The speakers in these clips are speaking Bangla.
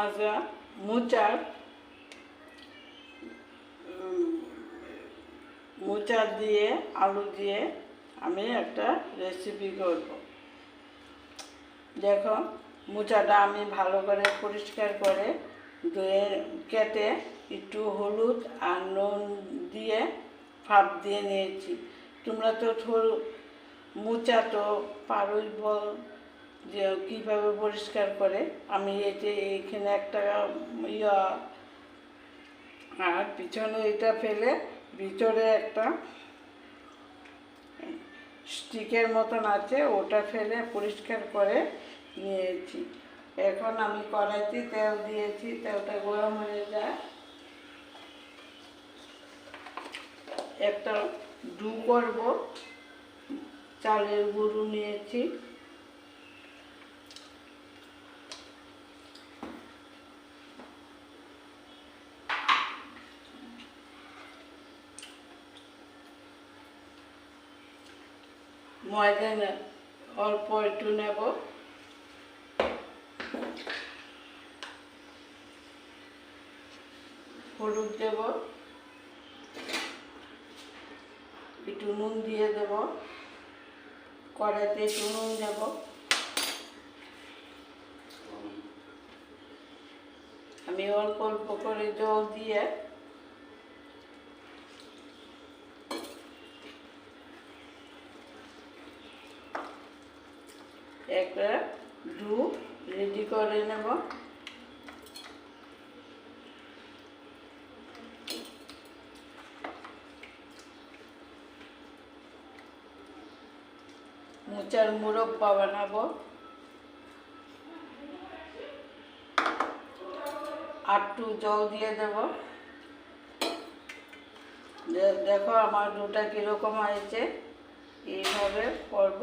আজ মোচার মোচা দিয়ে, আলু দিয়ে আমি একটা রেসিপি করব। দেখো মোচাটা আমি ভালো করে পরিষ্কার করে ধুয়ে কেটে একটু হলুদ আর নুন দিয়ে ফাপ দিয়ে নিয়েছি। তোমরা তো মোচা তো পারোই বল যে কীভাবে পরিষ্কার করে, আমি এতে এখানে একটা ইয়া, আর পিছনে এটা ফেলে ভিতরে একটা স্টিকের মতন আছে, ওটা ফেলে পরিষ্কার করে নিয়েছি। এখন আমি কড়াইতে তেল দিয়েছি, তেলটা গরম হয়ে যায়। একটা ডু করব, চালের গুঁড়ো নিয়েছি। ময়দা অল্প একটু নেব। হলুদ দেব। একটু নুন দিয়ে দেব। কড়াইতে একটু নুন দেব। আমি অল্প অল্প করে জল দিয়ে একটা ডু রেডি করে নেব। মোচার মুরব্বা বানাবো আটটু জল দিয়ে দেব। দেখো আমার ডুটা কীরকম হয়েছে। এইভাবে করব।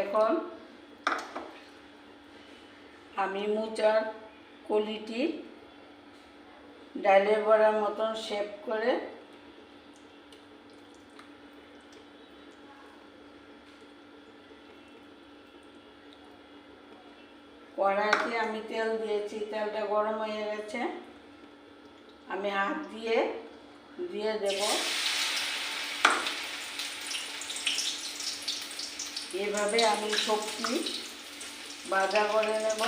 এখন আমি মোচার কলিটি ডালের বড়ার মতন শেপ করে কড়াইতে আমি তেল দিয়েছি, তেলটা গরম হয়ে গেছে। আমি হাত দিয়ে দিয়ে দেবো। এভাবে আমি সবজি ভাজা করে নেব।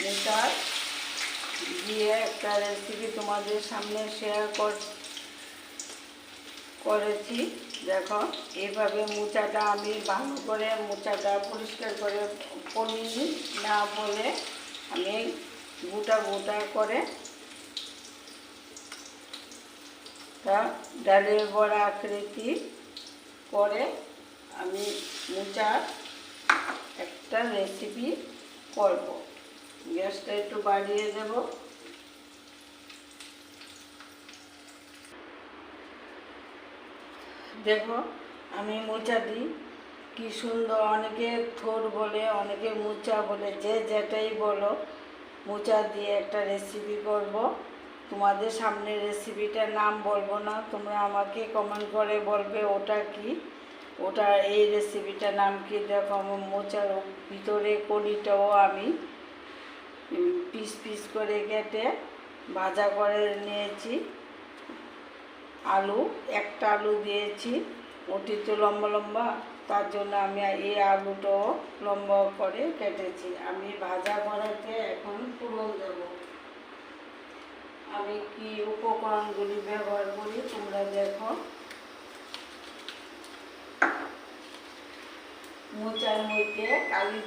মোচার দিয়ে একটা রেসিপি তোমাদের সামনে শেয়ার কর করেছি। দেখো এইভাবে মোচাটা আমি ভালো করে মোচাটা পরিষ্কার করে পনিনি না বলে আমি গোটা গোটা করে তা ডালের বড়া আকৃতি করে আমি মোচার একটা রেসিপি করব। গ্যাসটা একটু বাড়িয়ে দেব। দেখো, আমি মোচা দিই। কি সুন্দর, অনেকে থোর বলে, অনেকে মোচা বলে, যে যেটাই বলো, মোচা দিয়ে একটা রেসিপি করব। তোমাদের সামনে রেসিপিটার নাম বলব না। তোমরা আমাকে কমেন্ট করে বলবে ওটা কি? ওটা এই রেসিপিটার নাম কি? দেখো আমার মোচার ভিতরে কলিটাও আমি পিস পিস করে কেটে ভাজা করে নিয়েছি। আলু, একটা আলু দিয়েছি। ওটি তো লম্বা লম্বা, তার জন্য আমি এই আলুটাও লম্বা করে কেটেছি। আমি ভাজা করাতে এখন পুরন দেবো। আমি কি উপকরণগুলি ব্যবহার করি তোমরা দেখো। মোচার মধ্যে কালি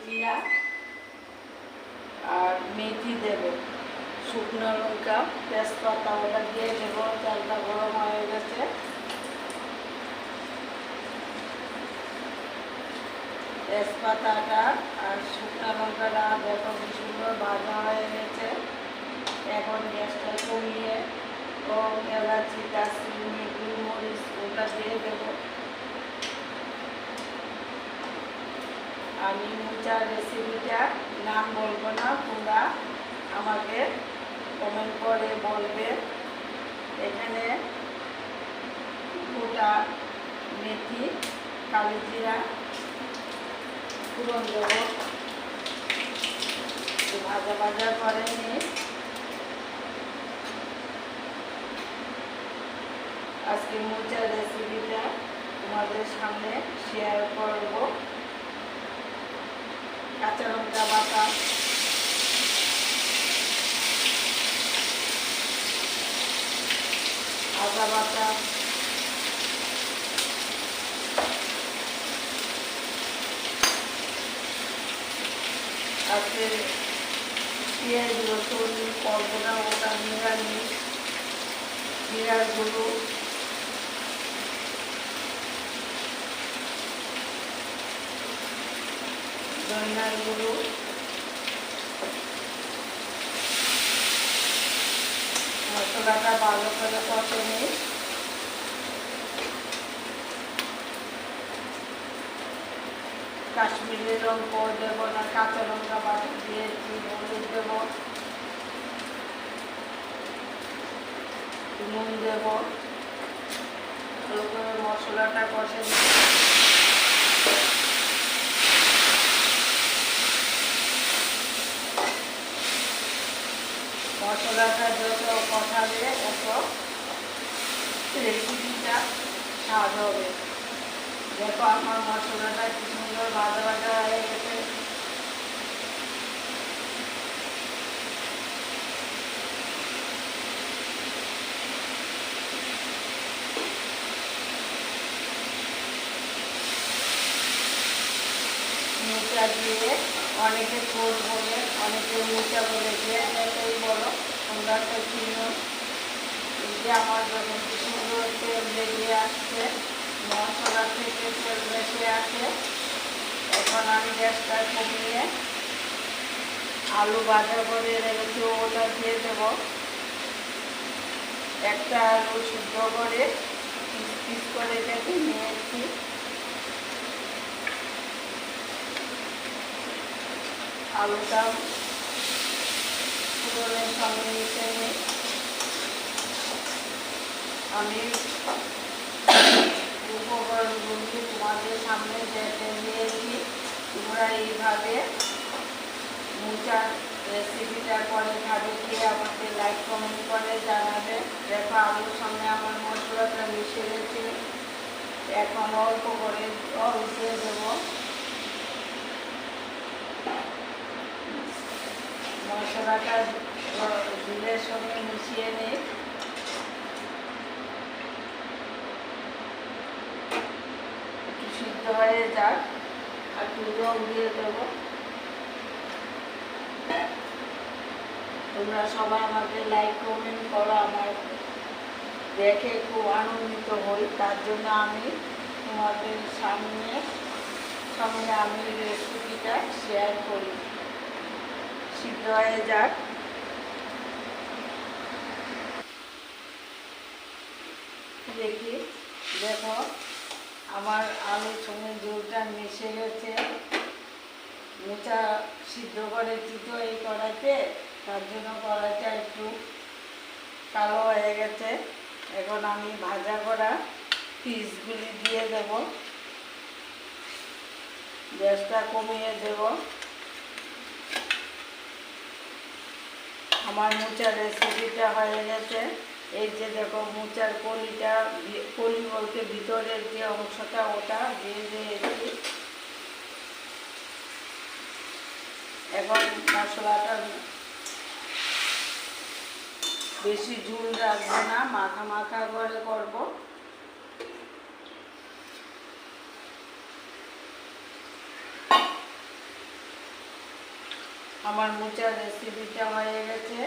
আর মেথি দেব। শুকনো লঙ্কা, তেজপাতা ওটা দিয়ে দেবো চালটা গরম হয়ে গেছে। তেজপাতাটা আর শুকনো লঙ্কাটা দেখো কি সুন্দর ভাজা হয়ে গেছে। এখন গ্যাসটা কমিয়ে লং এলাচি, দারচিনি, গুলমরিচ, ওটা দিয়ে দেবো। আমি মোচার রেসিপিটা নাম বলব না, তোমরা আমাকে কমেন্ট করে বলবে। এখানে গোটা মেথি কালি জিরা ফুরন দেবো ভাজা ভাজা করে নিয়ে আজকে মোচার রেসিপিটা তোমাদের সামনে শেয়ার করব। কাঁচা লঙ্কা বাটা। আদা বাটা। আজকে পেঁয়াজ, রসুন কল্পনা ওটা নিরামিষ। জিরার ধনিয়ার গুঁড়ো মশলাটা ভালো করে কষে নিই কাশ্মীরি লঙ্কা দেবো না, কাঁচা লঙ্কা বাটি দিয়েছি হলুদ দেবো। নুন দেবো। মশলাটা কষে মশলাটা যত কষাবে তত রেসিপিটা স্বাদ হবে দেখো আমার মশলাটা কি সুন্দর ভাজা ভাজা হয়ে গেছে দিয়ে অনেকে ছোট বলে, অনেকে মুচা বলে, যে যাতেই বলো, তোমরা তো চিনো। যে আমার যখন সুন্দর তেল আসছে মশলা থেকে তেল বেশি আসে এখন আমি গ্যাসটা কমিয়ে আলু ভাজা করে রেখেছি ওটা দিয়ে দেবো। একটা আলু সিদ্ধ করে, পিস করে কেটে নিয়েছি আলুটা পুরনের সঙ্গে মিশে নিই আমি উপকরণগুলি তোমাদের সামনে দেখে দিয়েছি তোমরা এইভাবে মুচার রেসিপিটা করে খাবে, কে আমাকে লাইক কমেন্ট করে জানাবে। দেখো, আলুর সঙ্গে আমার মশলাটা মিশে গেছে। এখন অল্প করে জল দেবো। মশলাটা ঝুলের সঙ্গে মিশিয়ে নিই একটু সিদ্ধ হয়ে যাক আর একটু জল দিয়ে দেবো তোমরা সবাই আমাকে লাইক কমেন্ট করো আমার দেখে খুব আনন্দিত হই তার জন্য আমি তোমাদের সামনে সামনে আমি রেসিপিটা শেয়ার করি। সিদ্ধ হয়ে যাক। দেখি, দেখো, আমার আলুর সঙ্গে জলটা মিশে গেছে। মোচা সিদ্ধ করেছি তো এই কড়াইতে, তার জন্য কড়াইটা একটু কালো হয়ে গেছে। এখন আমি ভাজা করা পিসগুলি দিয়ে দেব। গ্যাসটা কমিয়ে দেব। আমার মোচার রেসিপিটা হয়ে গেছে। এই যে দেখো, মোচার কলিটা কলি বলতে ভিতরের যে অংশটা, ওটা দিয়ে দিয়েছি। এখন মশলাটা বেশি ঝুল রাখব না, মাখা মাখা করে করব। আমার মোচার রেসিপিটা হয়ে গেছে।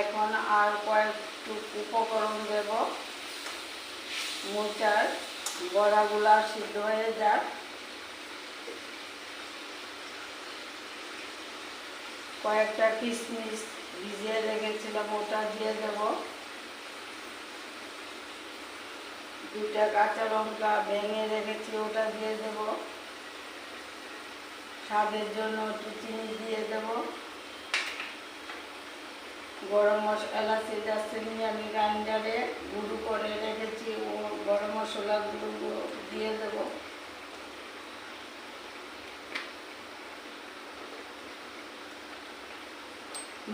এখন আর কয়েকটু উপকরণ দেব। মোচার বড়াগুলা সিদ্ধ হয়ে যাক। কয়েকটা কিশমিশ ভিজিয়ে রেখেছিলাম ওটা দিয়ে দেব। দুটা কাঁচা লঙ্কা ভেঙে রেখেছি, ওটা দিয়ে দেব। স্বাদের জন্য একটু চিনি দিয়ে দেব। গরম মশলা দারচিনি আমি গ্রাইন্ডারে গুঁড়ো করে রেখেছি, ও গরম মশলা গুঁড়ো দিয়ে দেব।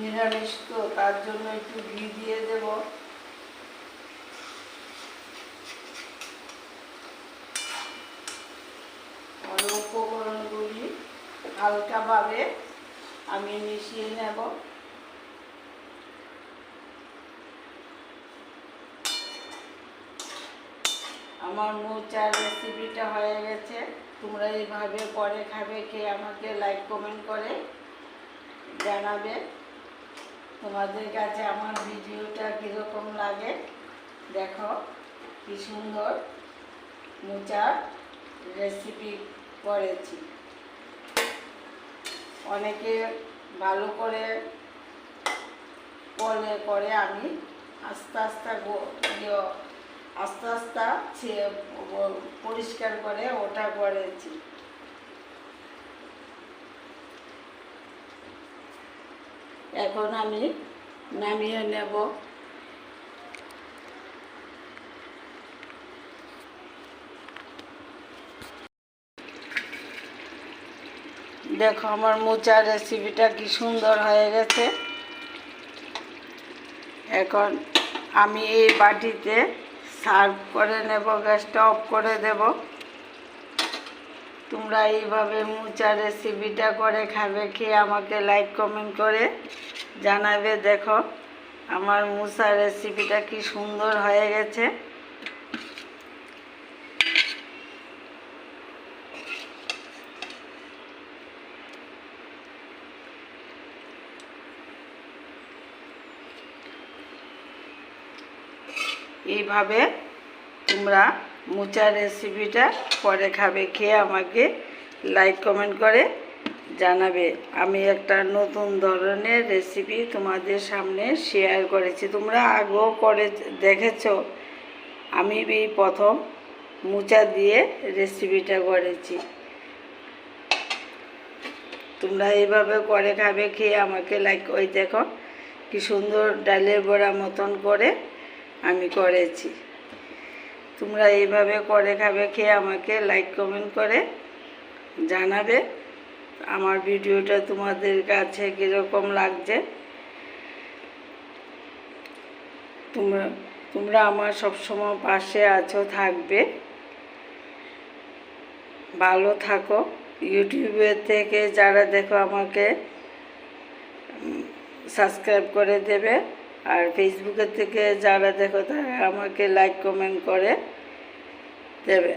নিরামিষ তো, তার জন্য একটু ঘি দিয়ে দেব। হালকাভাবে আমি মিশিয়ে নেব। আমার মোচার রেসিপিটা হয়ে গেছে। তোমরা এইভাবে পরে খাবে, খেয়ে আমাকে লাইক কমেন্ট করে জানাবে। তোমাদের কাছে আমার ভিডিওটা কীরকম লাগে, দেখো কি সুন্দর মোচার রেসিপি করেছি। অনেকে ভালো করে বলে করে আমি আস্তে আস্তে ইয়ে আস্তে আস্তে পরিষ্কার করে ওটা করেছি। এখন আমি নামিয়ে নেব। দেখো আমার মোচার রেসিপিটা কি সুন্দর হয়ে গেছে। এখন আমি এই বাটিতে সার্ভ করে নেব, গ্যাসটা অফ করে দেব। তোমরা এইভাবে মোচার রেসিপিটা করে খাবে, খেয়ে আমাকে লাইক কমেন্ট করে জানাবে। দেখো আমার মুসার রেসিপিটা কি সুন্দর হয়ে গেছে। এইভাবে তোমরা মোচার রেসিপিটা পরে খাবে, খেয়ে আমাকে লাইক কমেন্ট করে জানাবে। আমি একটা নতুন ধরনের রেসিপি তোমাদের সামনে শেয়ার করেছি। তোমরা আগেও করে দেখেছ, আমি এই প্রথম মোচা দিয়ে রেসিপিটা করেছি। তোমরা এইভাবে করে খাবে, খেয়ে আমাকে লাইক ওই দেখো কি সুন্দর ডালের বড়া মতন করে আমি করেছি। তোমরা এইভাবে করে খাবে, খেয়ে আমাকে লাইক কমেন্ট করে জানাবে। আমার ভিডিওটা তোমাদের কাছে কীরকম লাগছে? তোমরা তোমরা আমার সবসময় পাশে আছো, থাকবে। ভালো থাকো। ইউটিউবের থেকে যারা দেখো আমাকে সাবস্ক্রাইব করে দেবে। আর ফেসবুকের থেকে যারা দেখো তারা আমাকে লাইক কমেন্ট করে দেবে।